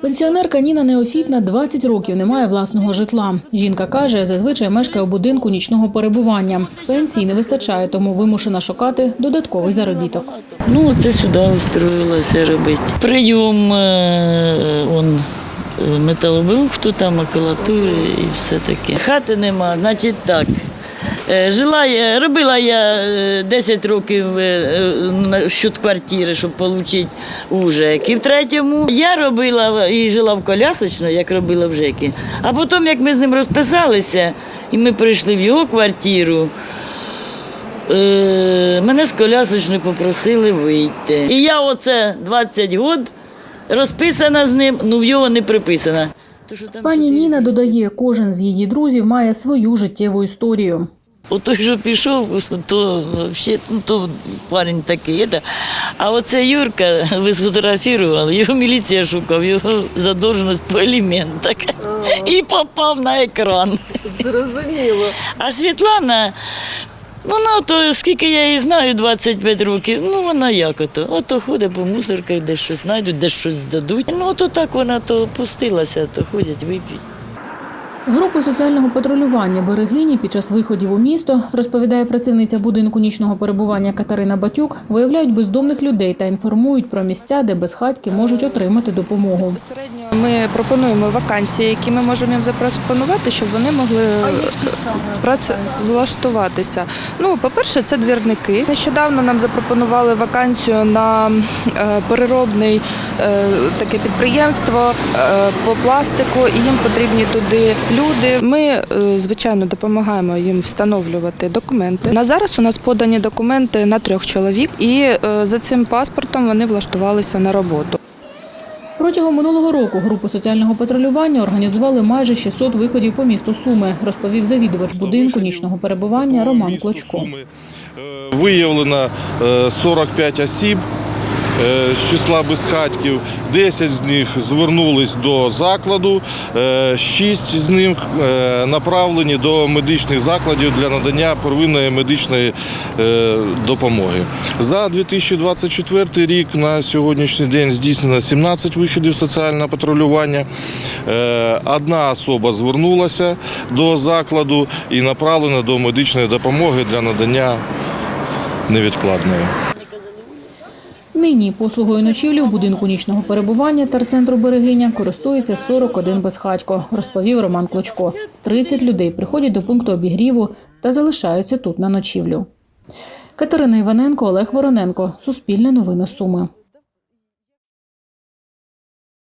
Пенсіонерка Ніна Неофітна 20 років не має власного житла. Жінка каже, зазвичай мешкає у будинку нічного перебування. Пенсії не вистачає, тому вимушена шукати додатковий заробіток. Ну, це сюди устроїлася робити. Прийом е, он, е, металобрухту, там макулатури і все таке. Хати нема, значить так. Е, Жила я, робила я е, 10 років е, е, щодо квартири, щоб отримати у ЖЕК. І в третьому я робила і жила в колясочно, як робила в ЖЕКі. А потім, як ми з ним розписалися, і ми прийшли в його квартиру, Е, мене з колясочної попросили вийти. І я оце 20 років розписана з ним, ну в його не приписана. Пані Ніна додає, кожен з її друзів має свою життєву історію. От той, що пішов, то ще ну, то парень такий. це. А оце Юрка, ви сфотографували, його міліція шукав, його задовженість по елементах. І попав на екран. Зрозуміло. А Світлана, вона то, скільки я її знаю, 25 років, ну вона як ото. Ото ходить по мусорках, де щось знайдуть, де щось здадуть. Ну, ото так вона то пустилася, то ходять, вип'ють. Групи соціального патрулювання берегині під час виходів у місто, розповідає працівниця будинку нічного перебування Катерина Батюк, виявляють бездомних людей та інформують про місця, де безхатьки можуть отримати допомогу. Безпосередньо ми пропонуємо вакансії, які ми можемо їм запропонувати, щоб вони могли працевлаштуватися. Ну, по-перше, це двірники. Нещодавно нам запропонували вакансію на е, переробний е, таке підприємство е, по пластику, і їм потрібні туди люди. Ми, е, звичайно, допомагаємо їм встановлювати документи. На зараз у нас подані документи на трьох чоловік, і е, за цим паспортом вони влаштувалися на роботу. Протягом минулого року групи соціального патрулювання організували майже 600 виходів по місту Суми, розповів завідувач будинку нічного перебування Роман Клочко. Е, Виявлено е, 45 осіб з числа безхатьків. 10 з них звернулись до закладу, 6 з них е, направлені до медичних закладів для надання первинної медичної е, допомоги. За 2024 рік на сьогоднішній день здійснено 17 виходів соціального патрулювання. Е, Одна особа звернулася до закладу і направлена до медичної допомоги для надання невідкладної. Нині послугою ночівлі в будинку нічного перебування терцентру Берегиня користується 41 безхатько, розповів Роман Клочко. 30 людей приходять до пункту обігріву та залишаються тут на ночівлю. Катерина Іваненко, Олег Вороненко. Суспільне новини Суми.